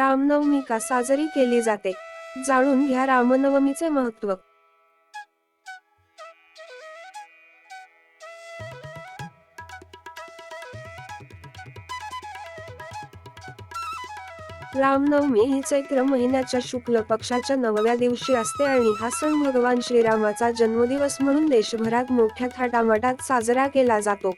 रामनवमी का साजरी केली जाते? जाणून घ्या रामनवमीचे महत्त्व रामनवमी ही चैत्र महिन्याच्या शुक्ल पक्षाच्या नवव्या दिवशी असते आणि हा सण भगवान श्रीरामाचा जन्मदिवस म्हणून देशभरात मोठ्या थाटामाटात साजरा केला जातो.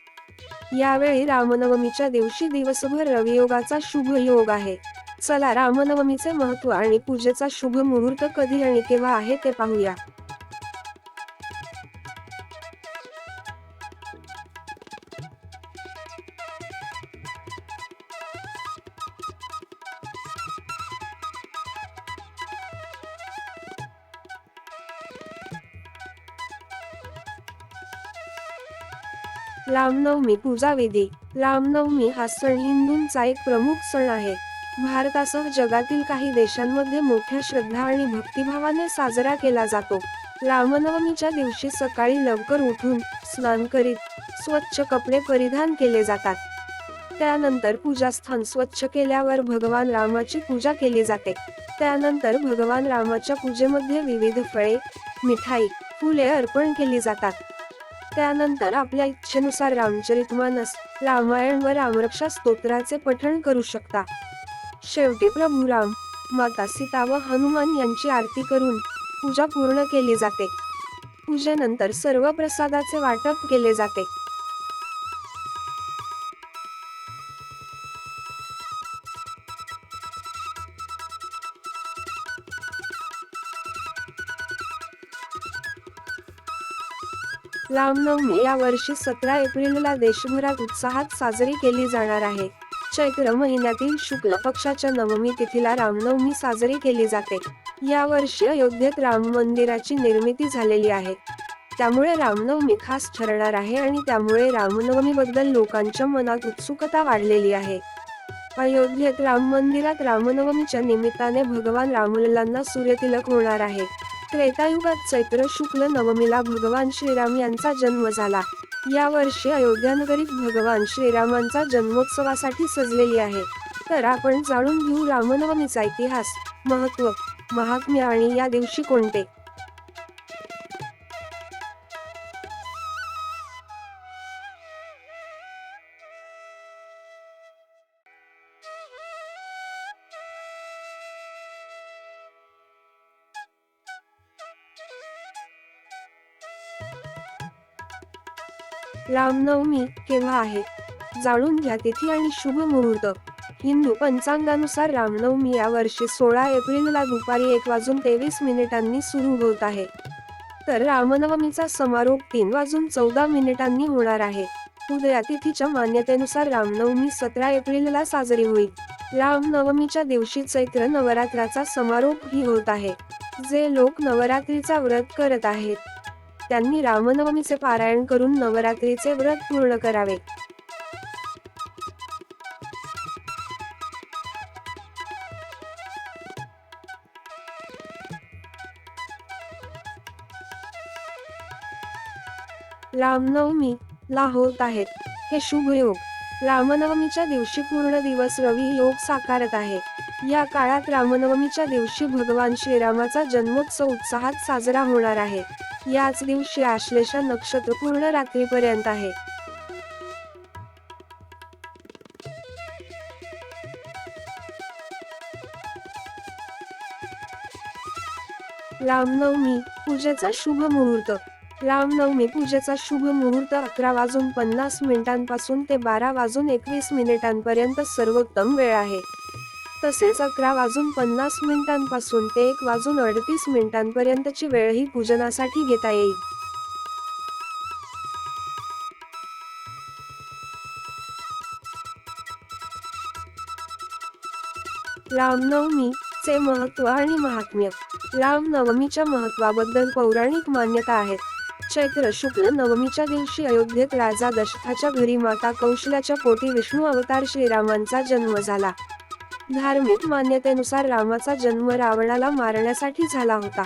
यावेळी रामनवमीच्या दिवशी दिवसभर रवियोगाचा शुभ योग आहे. चला रामनवमीचे महत्त्व आणि पूजेचा शुभ मुहूर्त कधी आणि केव्हा आहे ते पाहूया. रामनवमी पूजा विधी रामनवमी हा सण हिंदूंचा एक प्रमुख सण आहे. भारतासह जगातील काही देशांमध्ये मोठ्या श्रद्धा आणि भक्तिभावाने साजरा केला जातो. रामनवमीच्या दिवशी सकाळी लवकर उठून स्नान करीत स्वच्छ कपडे परिधान केले जातात. त्यानंतर पूजास्थान स्वच्छ केल्यावर भगवान रामाची पूजा केली जाते. त्यानंतर भगवान रामाच्या पूजेमध्ये विविध फळे मिठाई फुले अर्पण केली जातात. त्यानंतर आपल्या इच्छेनुसार रामचरितमानस रामायण व रामरक्षा स्तोत्राचे पठण करू शकता. शेवटी प्रभू राम माता सीता व हनुमान यांची आरती करून पूजा पूर्ण केली जाते. पूजेनंतर सर्व प्रसादाचे वाटप केले जाते. रामनवमी या वर्षी सतरा एप्रिलला देशभरात उत्साहात साजरी केली जाणार आहे. चैत्र महिन्यातील शुक्ल पक्षाच्या नवमी तिथीला रामनवमी साजरी केली जाते. या वर्षी अयोध्येत राम मंदिराची निर्मिती झालेली आहे. त्यामुळे रामनवमी खास ठरणार आहे आणि त्यामुळे रामनवमी बद्दल लोकांच्या मनात उत्सुकता वाढलेली आहे. अयोध्येत राम मंदिरात रामनवमीच्या निमित्ताने भगवान रामलल्लांना सूर्यतिलक होणार आहे. त्रेतायुगात चैत्र शुक्ल नवमीला भगवान श्रीराम यांचा जन्म झाला. या वर्षी अयोध्या नगरीत भगवान श्रीरामांचा जन्मोत्सवासाठी सजलेली आहे. तर आपण जाणून घेऊ रामनवमीचा इतिहास महत्त्व महात्म्य आणि या दिवशी कोणते? रामनवमी केव्हा आहे? जाणून घ्या तिथी आणि शुभ मुहूर्त. हिंदू पंचांगानुसार रामनवमी या वर्षी सोळा एप्रिलला दुपारी एक वाजून तेवीस मिनिटांनी सुरू होत आहे. तर रामनवमीचा समारोप तीन वाजून चौदा मिनिटांनी होणार आहे. उदया तिथीच्या मान्यतेनुसार रामनवमी सतरा एप्रिलला साजरी होईल. रामनवमीच्या दिवशी चैत्र नवरात्राचा समारोप ही होत आहे. जे लोक नवरात्रीचा व्रत करत आहेत. त्यांनी रामनवमीचे पारायण करून नवरात्रीचे व्रत पूर्ण करावे. रामनवमी ला होत आहेत. हे शुभ योग. रामनवमीच्या दिवशी पूर्ण दिवस रवी योग साकारत आहे. या काळात रामनवमीच्या दिवशी भगवान श्रीरामाचा जन्मोत्सव उत्साहात साजरा होणार आहे. याच दिवशी आश्लेषा नक्षत्र पूर्ण रात्रीपर्यंत आहे. रामनवमी पूजेचा शुभ मुहूर्त. रामनवमी पूजेचा शुभ मुहूर्त अकरा वाजून पन्नास मिनिटांपासून ते बारा वाजून एकवीस मिनिटांपर्यंत सर्वोत्तम वेळ आहे. तसेच अकरा वाजून पन्नास मिनिटांपासून ते एक वाजून अडतीस मिनिटांपर्यंतची वेळही पूजनासाठी घेता येईल. रामनवमी चे महत्त्व आणि महात्म्य. रामनवमीच्या महत्वाबद्दल पौराणिक मान्यता आहेत. चैत्र शुक्ल नवमीच्या दिवशी अयोध्येत राजा दशरथाच्या घरी माता कौशल्याच्या पोटी विष्णू अवतार श्रीरामांचा जन्म झाला. धार्मिक मान्यतेनुसार रामाचा जन्म रावणाला मारण्यासाठी झाला होता.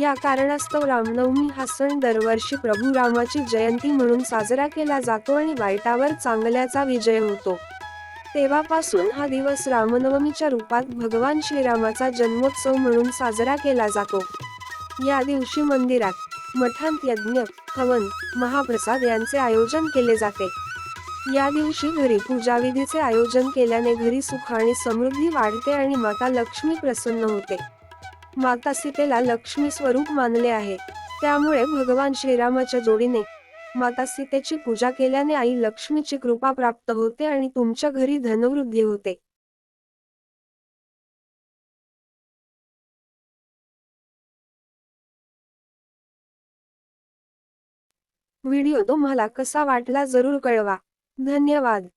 या कारणास्तव रामनवमी हा सण दरवर्षी प्रभू रामाची जयंती म्हणून साजरा केला जातो आणि वाईटावर चांगल्याचा विजय होतो. तेव्हापासून हा दिवस रामनवमीच्या रूपात भगवान श्रीरामाचा जन्मोत्सव म्हणून साजरा केला जातो. या दिवशी मंदिरात मठांत यज्ञ हवन महाप्रसाद यांचे आयोजन केले जाते. या दिवशी घरी पूजाविधीचे आयोजन केल्याने घरी सुख आणि समृद्धी वाढते आणि माता लक्ष्मी प्रसन्न होते. माता सीतेला लक्ष्मी स्वरूप मानले आहे. त्यामुळे भगवान श्रीरामाच्या जोडीने माता सीतेची पूजा केल्याने आई लक्ष्मीची कृपा प्राप्त होते आणि तुमच्या घरी धनवृद्धी होते. व्हिडिओ तुम्हाला कसा वाटला जरूर कळवा. धन्यवाद.